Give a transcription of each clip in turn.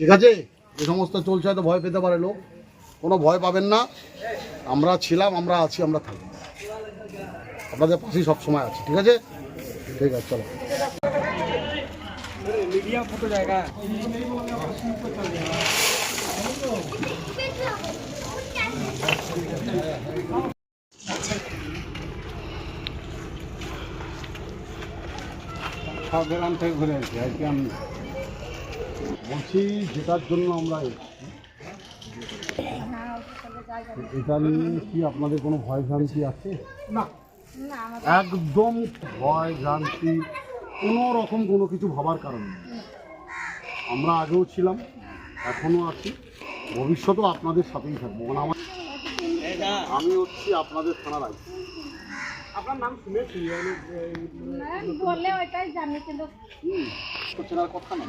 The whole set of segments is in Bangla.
ঠিক আছে? যে সমস্ত চলছে হয়তো ভয় পেতে পারে লোক। কোনো ভয় পাবেন না। আমরা ছিলাম, আমরা আছি, আমরা থাকব। আপনাদের পাশেই সবসময় আছি, ঠিক আছে? ঠিক আছে, চলো। ঘুরে আসি আজকে আমি বলছি যেটার জন্য আমরা এসেছি এটা নিয়ে কি আপনাদের কোনো ভয় ভ্রান্তি আছে? না। একদম ভয় ভ্রান্তি কোনো রকম কোনো কিছু ভাবার কারণ নেই। আমরা আগেও ছিলাম এখনও আছি ভবিষ্যতেও আপনাদের সাথেই থাকব। মানে আমার আমি হচ্ছি আপনাদের থানার আইসি। বললে ওইটাই জানি কিন্তু তো চেনার কথা না।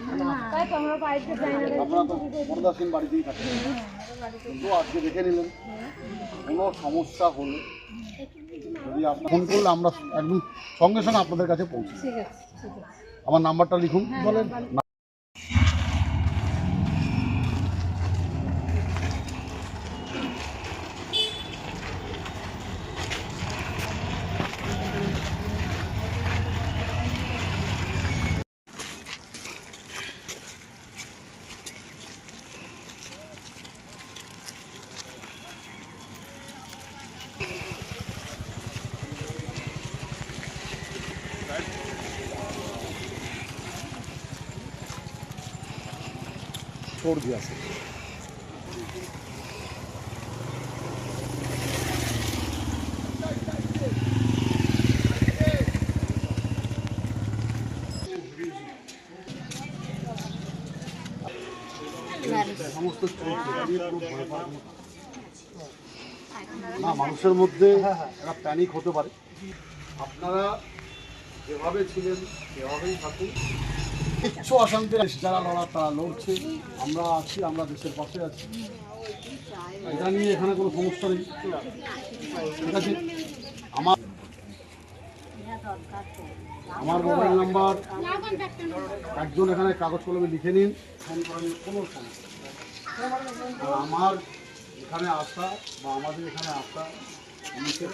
তাই তো আমরা বাড়িতে যাই না আপনারা তো বরদাসীন বাড়িতেই থাকেন। কিন্তু আজকে দেখে নিলেন কোনো সমস্যা হলে যদি আপনার ফোন করলে আমরা একদম সঙ্গে সঙ্গে আপনাদের কাছে পৌঁছে আমার নাম্বারটা লিখুন। বলেন। সর্দি আছে। সমস্ত না, মানুষের মধ্যে একটা প্যানিক হতে পারে। আপনারা যেভাবে ছিলেন, সেভাবেই থাকুন। কিচ্ছু অশান্তি। যারা লড়ার তারা লড়ছে। আমরা আছি, আমরা দেশের পাশে আছি। এটা নিয়ে এখানে কোনো সমস্যা নেই। ঠিক আছে? আমার আমার মোবাইল নাম্বার। একজন এখানে কাগজ কলমে লিখে নিন। ফোন করেন কোনো সমস্যা। আমার এখানে আসা বা আমাদের এখানে আসা হচ্ছে।